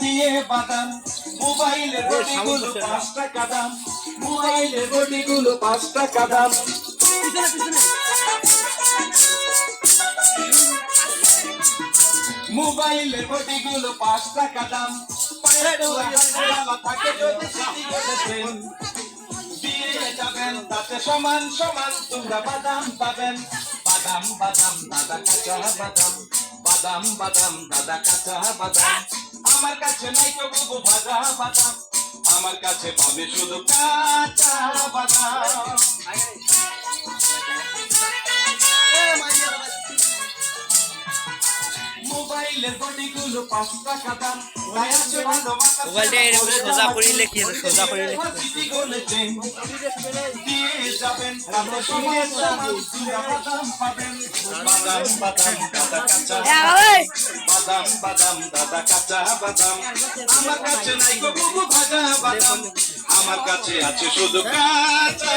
দিয়ে বাদাম মোবাইলের গটিগুলো পাঁচ টাকা দাম মোবাইলের গটিগুলো পাঁচ টাকা দাম মোবাইলের গটিগুলো পাঁচ টাকা দাম পায়ে ডোরা হাতওয়ালা থাকে যদি সিটি করেছেন দিয়ে যাবেন তাতে সমান সমান তোমরা বাদাম পাবেন। বাদাম বাদাম দাদা কাঁচা বাদাম। বাদাম বাদাম দাদা কাঁচা বাদাম। আমার কাছে নাই তো বুবু ভাজা বাদাম আমার কাছে পাবে শুধু কাঁচা বাদাম। মোবাইলটা এরকম সোজা করে সোজা করে বাদাম বাদাম বাদাম দাদা কাঁচা। বাদাম বাদাম কাঁচা আমার কাছে নাই গো বাদাম। আমার কাছে আছে শুধু কাঁচা